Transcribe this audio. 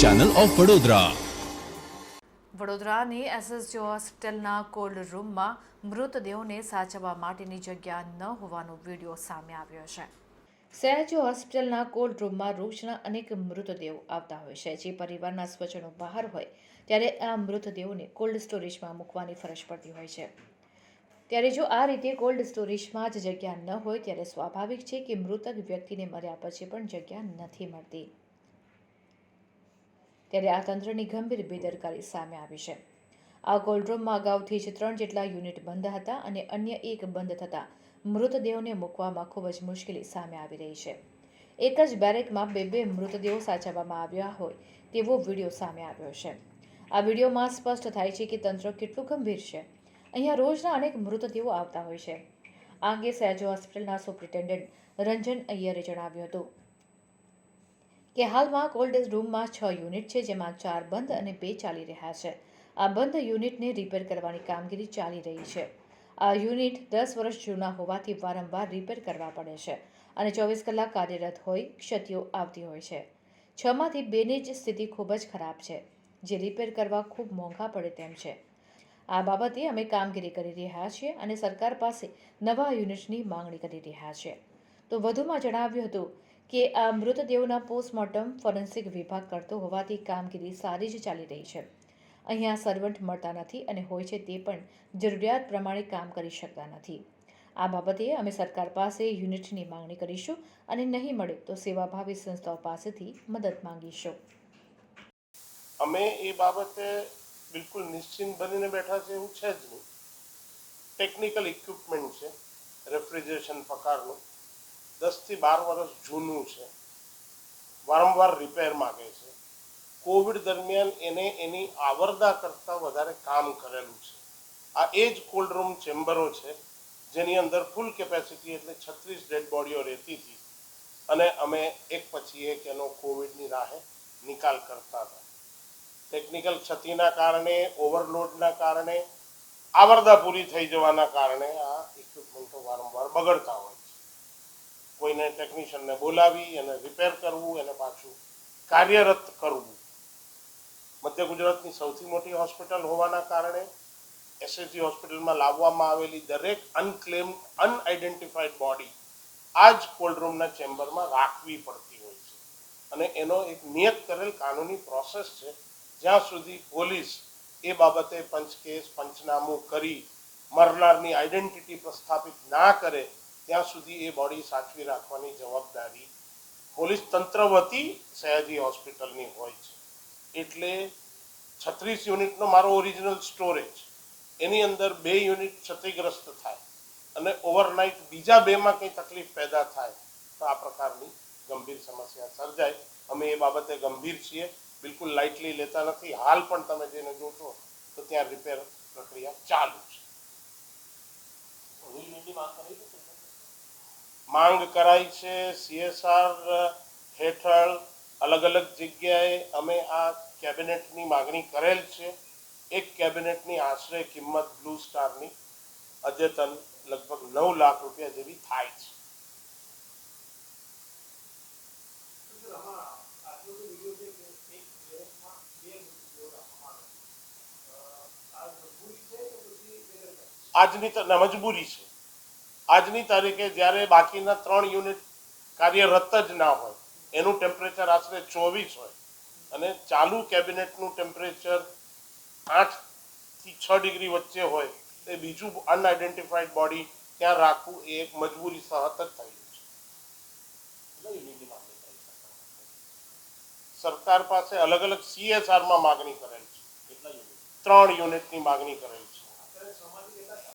Channel of Vadodara વડોદરાની SSG હોસ્પિટલના cold રૂમમાં મૃતદેહોને સાચવવા માટેની જગ્યા ન હોવાનો વીડિયો સામે આવ્યો છે. સયાજી હોસ્પિટલના કોલ્ડ રૂમમાં રોજના અનેક મૃતદેહો આવતા હોય છે. જે પરિવારના સ્વજનો બહાર હોય, ત્યારે આ મૃતદેહોને કોલ્ડ સ્ટોરેજમાં મૂકવાની ફરજ પડતી હોય છે. ત્યારે જો આ રીતે કોલ્ડ સ્ટોરેજમાં જ જગ્યા ન હોય ત્યારે સ્વાભાવિક છે કે મૃતક વ્યક્તિને મર્યા પછી પણ જગ્યા નથી મળતી. ત્યારે આ તંત્રની ગંભીર બેદરકારી સામે આવી છે. આ કોલ્ડરૂમમાં અગાઉથી જ ત્રણ જેટલા યુનિટ બંધ હતા અને અન્ય એક બંધ થતાં મૃતદેહોને મૂકવામાં ખૂબ જ મુશ્કેલી સામે આવી રહી છે. એક જ બેરેકમાં બે બે મૃતદેહો સાચવવામાં આવ્યા હોય તેવો વીડિયો સામે આવ્યો છે. આ વિડીયોમાં સ્પષ્ટ થાય છે કે તંત્ર કેટલું ગંભીર છે. અહીંયા રોજના અનેક મૃતદેહો આવતા હોય છે. આ અંગે સહેજો હોસ્પિટલના સુપ્રિન્ટેન્ડન્ટ રંજન અય્યરે જણાવ્યું હતું કે હાલમાં કોલ્ડ રૂમમાં છ યુનિટ છે, જેમાં ચાર બંધ અને બે ચાલી રહ્યા છે. આ બંધ યુનિટને રિપેર કરવાની કામગીરી ચાલી રહી છે. આ યુનિટ દસ વર્ષ જૂના હોવાથી વારંવાર રિપેર કરવા પડે છે અને ચોવીસ કલાક કાર્યરત હોય ક્ષતિઓ આવતી હોય છે. છમાંથી બેની જ સ્થિતિ ખૂબ જ ખરાબ છે. જે રિપેર કરવા ખૂબ મોંઘા પડે તેમ છે. આ બાબતે અમે કામગીરી કરી રહ્યા છીએ અને સરકાર પાસે નવા યુનિટની માંગણી કરી રહ્યા છીએ તો વધુમાં જણાવ્યું હતું કે, આ મૃતદેહોના પોસ્ટમોર્ટમ ફોરેન્સિક વિભાગ કરતો હોવાથી કામગીરી સારી જ ચાલી રહી છે. અહીંયા સર્વન્ટ મળતા નથી અને હોય છે તે પણ જરૂરિયાત પ્રમાણે કામ કરી શકતા નથી. આ બાબતે અમે સરકાર પાસે યુનિટની માંગણી કરીશું અને નહીં મળે તો સેવાભાવી સંસ્થાઓ પાસેથી મદદ માંગીશું. અમે એ બાબતે બિલકુલ નિશ્ચિંત બનીને બેઠા છે એવું છે જ નહીં. ટેકનિકલ ઇક્વિપમેન્ટ છે રેફ્રિજરેશન પ્રકારનું દસથી બાર વર્ષ જૂનું છે. વારંવાર રિપેર માગે છે. કોવિડ દરમિયાન એને એની આવરદા કરતાં વધારે કામ કરેલું છે. આ એ જ કોલ્ડ રૂમ ચેમ્બરો છે, જેની અંદર ફૂલ કેપેસિટી એટલે છત્રીસ ડેડ બોડીઓ રહેતી હતી. અને અમે એક પછી એક એનો કોવિડની રાહે નિકાલ કરતા હતા. ટેકનિકલ ક્ષતિના કારણે ઓવરલોડના કારણે, આવરદા પૂરી થઈ જવાના કારણે આ ઇક્વિપમેન્ટો વારંવાર બગડતા હોય છે. કોઈને ટેકનિશિયનને બોલાવી અને રિપેર કરવું, એને પાછું કાર્યરત કરવું. મધ્ય ગુજરાતની સૌથી મોટી હોસ્પિટલ હોવાના કારણે એસએસજી હોસ્પિટલમાં લાવવામાં આવેલી દરેક અનક્લેમ અનઆઇડેન્ટિફાઈડ બોડી આ જ કોલ્ડરૂમના ચેમ્બરમાં રાખવી પડતી હોય છે. અને એનો એક નિયત કરેલ કાનૂની પ્રોસેસ છે જ્યાં સુધી પોલીસ એ બાબતે પંચકેસ, પંચનામું કરી મરનારની આઈડેન્ટિટી પ્રસ્થાપિત ના કરે, ત્યાં સુધી એ બોડી સાચવી રાખવાની જવાબદારી પોલીસ તંત્ર વતી સયાજી હોસ્પિટલની હોય છે. એટલે છત્રીસ યુનિટનો મારો ઓરિજિનલ સ્ટોરેજ એની અંદર બે યુનિટ ક્ષતિગ્રસ્ત થાય અને ઓવરનાઇટ બીજા બેમાં કંઈ તકલીફ પેદા થાય, તો આ પ્રકારની ગંભીર સમસ્યા સર્જાય. અમે એ બાબતે ગંભીર છીએ. બિલકુલ લાઇટલી લેતા નથી. હાલ પણ તમે જેને જોશો તો ત્યાં રિપેર પ્રક્રિયા ચાલુ છે. માંગ કરાઈ છે સીએસઆર હેઠળ. અલગ અલગ જગ્યાએ અમે આ કેબિનેટની માગણી કરેલ છે. એક કેબિનેટની આશરે કિંમત બ્લુ સ્ટારની અદ્યતન લગભગ નવ લાખ રૂપિયા જેવી થાય છે. આજની મજબૂરી છે. આજની તારીખે જ્યારે બાકીના ત્રણ યુનિટ કાર્યરત જ ના હોય, એનું ટેમ્પરેચર આશરે ચોવીસ હોય, અને ચાલુ કેબિનેટનું ટેમ્પરેચર આઠથી છ ડિગ્રી વચ્ચે હોય, એ બીજું અનઆઇડેન્ટિફાઈડ બોડી ત્યાં રાખવું એ એક મજબૂરી સહત જ થયેલું છે. સરકાર પાસે અલગ અલગ સીએસઆરમાં માગણી કરેલ છે. ત્રણ યુનિટની માગણી કરેલ છે.